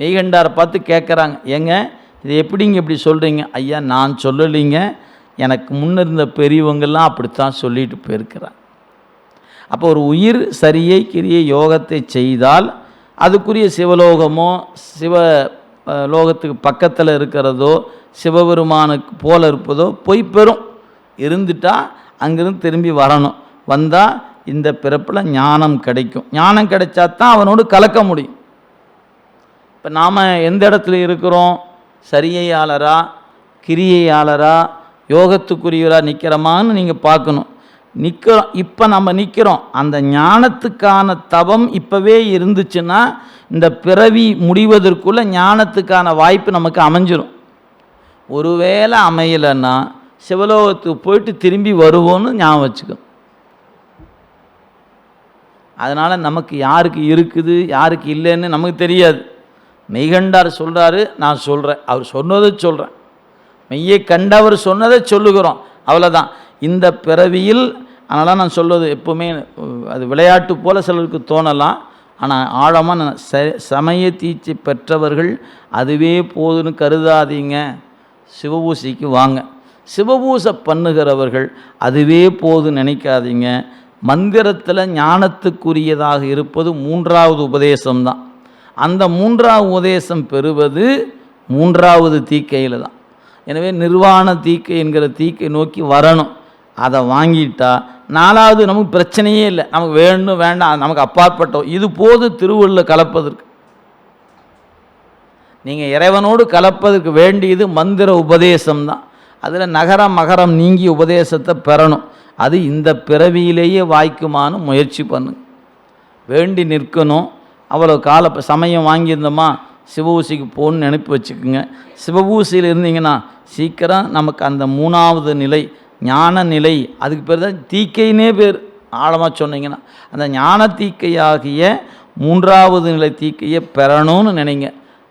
மெய்கண்டாரை பார்த்து கேட்குறாங்க. ஏங்க இது எப்படிங்க இப்படி சொல்கிறீங்க? ஐயா நான் சொல்லலைங்க. எனக்கு முன்ன இருந்த பெரியவங்கெல்லாம் அப்படித்தான் சொல்லிட்டு போயிருக்கிறாங்க. அப்போ ஒரு உயிர் சரியை கிரியை யோகத்தை செய்தால் அதுக்குரிய சிவலோகமோ சிவ லோகத்துக்கு பக்கத்தில் இருக்கிறதோ சிவபெருமானுக்கு போல இருப்பதோ போய் பெறும். இருந்துட்டால் அங்கிருந்து திரும்பி வரணும். வந்தால் இந்த பிறப்பில் ஞானம் கிடைக்கும். ஞானம் கிடைச்சா தான் அவனோடு கலக்க முடியும். இப்போ நாம் எந்த இடத்துல இருக்கிறோம்? சரியையாளரா கிரியையாளரா யோகத்துக்குரியவராக நிற்கிறோமான்னு நீங்கள் பார்க்கணும். நிற்கிறோம் இப்போ நம்ம நிற்கிறோம் அந்த ஞானத்துக்கான தவம் இப்போவே இருந்துச்சுன்னா இந்த பிறவி முடிவதற்குள்ள ஞானத்துக்கான வாய்ப்பு நமக்கு அமைஞ்சிரும். ஒருவேளை அமையலைன்னா சிவலோகத்துக்கு போயிட்டு திரும்பி வருவோன்னு ஞாபகம் வச்சுக்கணும். அதனால் நமக்கு யாருக்கு இருக்குது யாருக்கு இல்லைன்னு நமக்கு தெரியாது. மெய்கண்டார் சொல்கிறாரு நான் சொல்கிறேன் அவர் சொன்னதை சொல்கிறேன் மெய்யை கண்டவர் சொன்னதை சொல்லுகிறோம். அவ்வளோதான் இந்த பிறவியில் அதனால் நான் சொல்வது எப்போவுமே அது விளையாட்டு போல சிலருக்கு தோணலாம். ஆனால் ஆழமாக நான் ச சமய தீட்சி பெற்றவர்கள் அதுவே போதுன்னு கருதாதீங்க. சிவபூசைக்கு வாங்க. சிவபூசை பண்ணுகிறவர்கள் அதுவே போதும் நினைக்காதீங்க. மந்திரத்தில் ஞானத்துக்குரியதாக இருப்பது மூன்றாவது உபதேசம்தான். அந்த மூன்றாவது உபதேசம் பெறுவது மூன்றாவது தீக்கையில் தான். எனவே நிர்வாண தீக்கை என்கிற தீக்கை நோக்கி வரணும். அதை வாங்கிட்டா நாலாவது நமக்கு பிரச்சனையே இல்லை. நமக்கு வேணும் வேண்டாம் நமக்கு அப்பாற்பட்டோம். இது போது திருவள்ளுவர் கலப்பதற்கு. நீங்கள் இறைவனோடு கலப்பதற்கு வேண்டியது மந்திர உபதேசம் தான். அதில் நகரம் மகரம் நீங்கி உபதேசத்தை பெறணும். அது இந்த பிறவியிலேயே வாய்க்குமான்னு முயற்சி பண்ணுங்க. வேண்டி நிற்கணும். அவ்வளோ கால சமயம் வாங்கியிருந்தோமா? சிவபூசிக்கு போகணும்னு நினைப்பு வச்சுக்கோங்க. சிவபூசியில் இருந்தீங்கன்னா சீக்கிரம் நமக்கு அந்த மூணாவது நிலை ஞான நிலை அதுக்கு பேர் தான் தீக்கைன்னே பேர். ஆழமாக சொன்னீங்கன்னா அந்த ஞான தீக்கையாகிய மூன்றாவது நிலை தீக்கையை பெறணும்னு நினைங்க.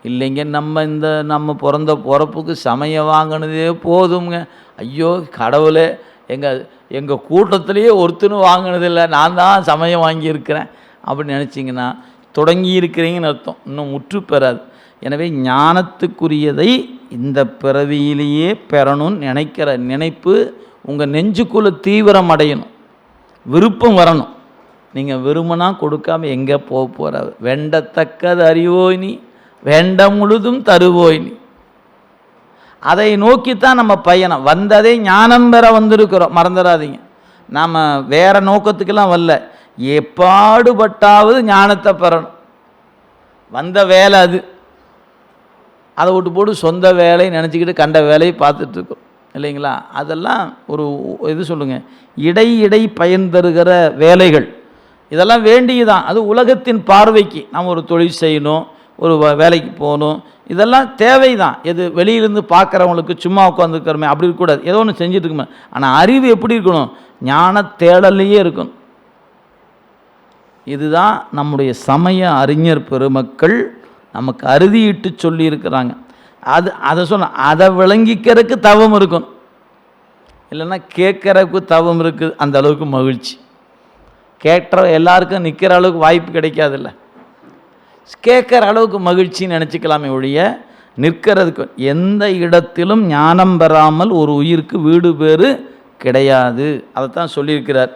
இல்லைங்க நம்ம இந்த நம்ம பிறந்த பிறப்புக்கு சமயம் வாங்கினதே போதுங்க ஐயோ கடவுளே எங்கள் எங்கள் கூட்டத்திலேயே ஒருத்தனும் வாங்கினதில்லை. நான் தான் சமயம் வாங்கியிருக்கிறேன். அப்படின்னு நினச்சிங்கன்னா தொடங்கி இருக்கிறீங்கன்னு அர்த்தம். இன்னும் முற்று பெறாது எனவே ஞானத்துக்குரியதை இந்த பிறவியிலேயே பெறணும்னு நினைக்கிற நினைப்பு உங்கள் நெஞ்சுக்குள்ளே தீவிரம் அடையணும். விருப்பம் வரணும். நீங்கள் விரும்பினா கொடுக்காம எங்கே போக போகிற வெண்டத்தக்கது அறிவோய் நீ. வேண்ட முழுதும் தருவோய் நீ. அதை நோக்கித்தான் நம்ம பயணம். வந்ததே ஞானம் பெற வந்திருக்கிறோம். மறந்துடாதீங்க. நாம் வேற நோக்கத்துக்கெல்லாம் வரல. எப்பாடுபட்டாவது ஞானத்தை பெறணும். வந்த வேலை அது. அதை விட்டு போட்டு சொந்த வேலையை நினச்சிக்கிட்டு கண்ட வேலையை பார்த்துட்டு இருக்கோம் இல்லைங்களா? அதெல்லாம் ஒரு இது சொல்லுங்கள் இடை இடை பயன் தருகிற வேலைகள். இதெல்லாம் வேண்டியதான் அது உலகத்தின் பார்வைக்கு. நம்ம ஒரு தொழில் செய்யணும் ஒரு வ- வேலைக்கு போகணும். இதெல்லாம் தேவை தான் எது வெளியிலேருந்து பார்க்குறவங்களுக்கு சும்மா உட்காந்துருக்கிறோமே அப்படி இருக்கக்கூடாது. ஏதோ ஒன்று செஞ்சுட்டு இருக்குமே ஆனால் அறிவு எப்படி இருக்கணும்? ஞான தேடலையே இருக்கணும். இதுதான் நம்முடைய சமய அறிஞர் பெருமக்கள் நமக்கு அறுதியிட்டு சொல்லியிருக்கிறாங்க. அது அதை சொன்ன அதை விளங்கிக்கிறதுக்கு தவம் இருக்கணும். இல்லைன்னா கேட்குறதுக்கு தவம் இருக்குது அந்த அளவுக்கு மகிழ்ச்சி. கேட்குற எல்லாருக்கும் நிற்கிற அளவுக்கு வாய்ப்பு கிடைக்காதுல்ல. கேட்குற அளவுக்கு மகிழ்ச்சின்னு நினச்சிக்கலாமே ஒழிய நிற்கிறதுக்கு எந்த இடத்திலும் ஞானம் பெறாமல் ஒரு உயிருக்கு வீடு பேறு கிடையாது. அதைத்தான் சொல்லியிருக்கிறார்.